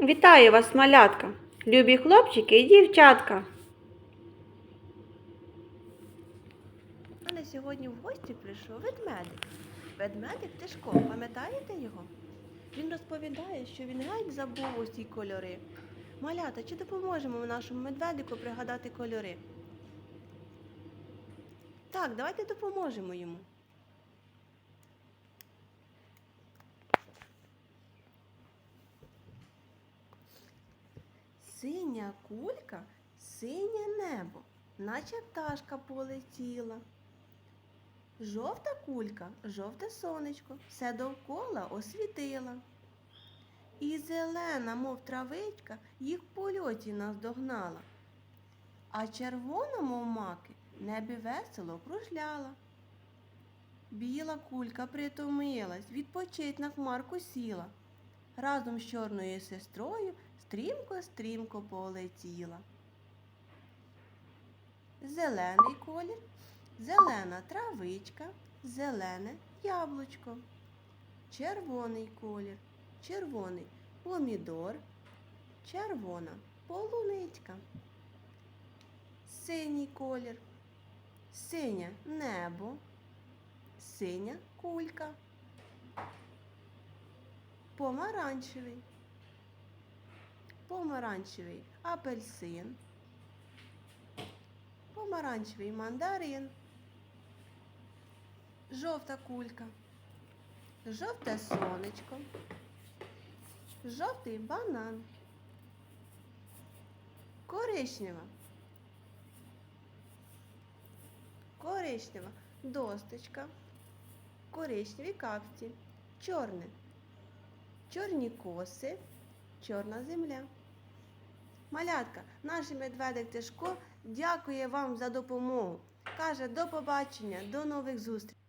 Вітаю вас, малятка, любі хлопчики і дівчатка. Мене сьогодні в гості прийшов ведмедик. Ведмедик Тишко, пам'ятаєте його? Він розповідає, що він геть забув усі кольори. Малята, чи допоможемо нашому медведику пригадати кольори? Так, давайте допоможемо йому. Синя кулька, синє небо, наче пташка полетіла. Жовта кулька, жовте сонечко, все довкола освітила. І зелена, мов травичка, їх польоті наздогнала. А червона, мов маки, небі весело кружляла. Біла кулька притомилась, відпочить на хмарку сіла. Разом з чорною сестрою стрімко-стрімко полетіла. Зелений колір, зелена травичка, зелене яблучко. Червоний колір, червоний помідор, червона полуничка. Синій колір, синє небо, синя кулька. Помаранчевий, помаранчевий апельсин, помаранчевий мандарин, жовта кулька, жовте сонечко, жовтий банан, коричнева, коричнева досточка, коричневі капці, чорне, чорні коси, чорна земля. Малятка, наш медведик Тишко дякує вам за допомогу. Каже до побачення, до нових зустрічей.